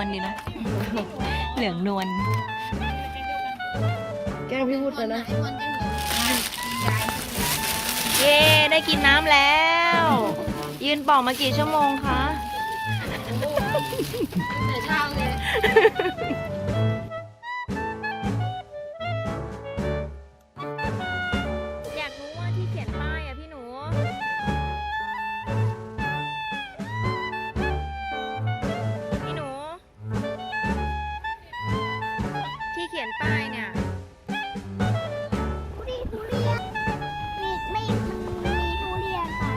วลดีนะ เหลืองนวลแกล้งพี่พูดไปนะเย้ได้กินน้ำแล้ว ยืนปอกมากี่ชั่วโมงคะแต่เช้าเลยอย นป้ายเนี่ย ทุเรียนทุเรียนมีไม่มันมีทุเรียนค่ะ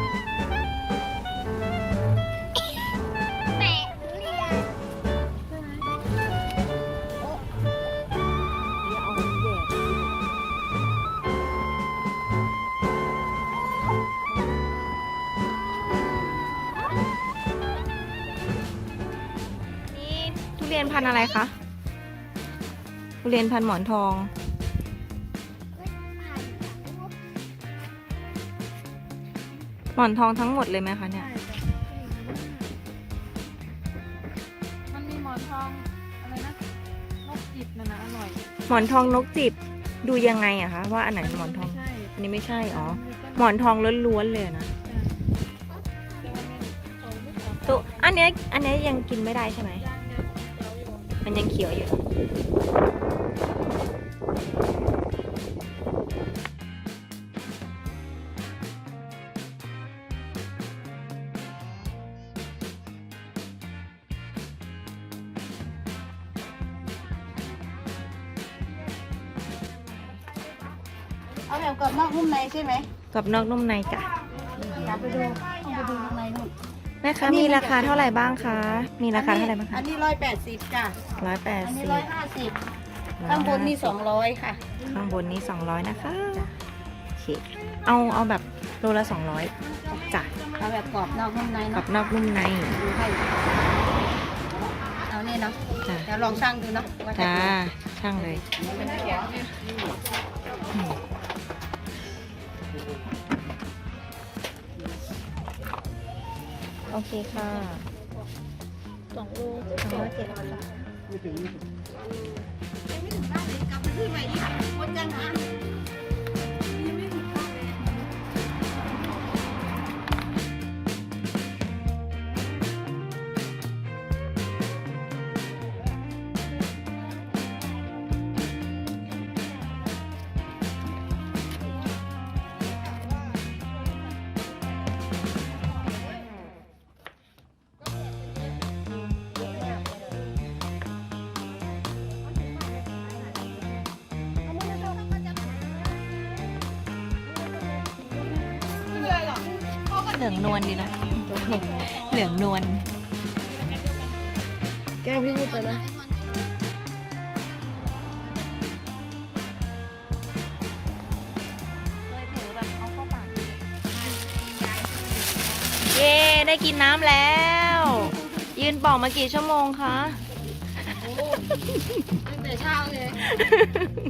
แปะทุเรียนนี่ทุเรียนพันธุ์อะไรคะ ทุเรียนพันธุ์หมอนทอง หมอนทองทั้งหมดเลยไหมคะเนี่ย มันมีหมอนทองอะไรนะนกจิบนั่นนะอร่อยหมอนทองนกจิบดูยังไงอะคะว่าอันไหนหมอนทอง ใช่อันนี้ไม่ใช่อ๋อ หมอนทองล้วนๆเลยนะแต่ว่ามันโตไม่ออกตัวอันเนี้ยอันเนี้ยยังกินไม่ได้ใช่ไหม มันยังเขียวอยู่ เอาแบบกรอบนอกนุ่มในใช่ไหมกับนอกนุ่มในจ้ะอยากไปดูต้องไปดูข้างในนู่นแม่คะมีราคาเท่าไหร่บ้างคะ มีราคาเท่าไหร่บ้างอัคะนนี้ร้อยแปดสิบจ้ะร้อยแปดอันนี้สิบร้อยห้าสิบข้างบนนี่สองร้อยค่ะ ข้างบนนี้สองร้อยนะคะโอเคเอาเอาแบบโลละสองร้อยจ้ะเอาแบบกรอบนอกนุ่มในกัเนาะบนอกนุ่มใน ดูให้เอาเนี่ยเนาะจ้ะ เดี๋ยวลองช่างดูเนาะว่าจะจ้าช่างเลย โอเคค่ะสองโลสองร้อยเจ็ดบาทยังไม่ถึงบ้านเลยกลับไปซื้อใหม่ที่คนจังอ่ ลืองนวลดีนะเหลืองนวลแกล้งพี่พูดไปนะเย้ได้กินน้ำแล้ว ยืนปอกมากี่ชั่วโมงคะตั้งแต่เช้าเลยเ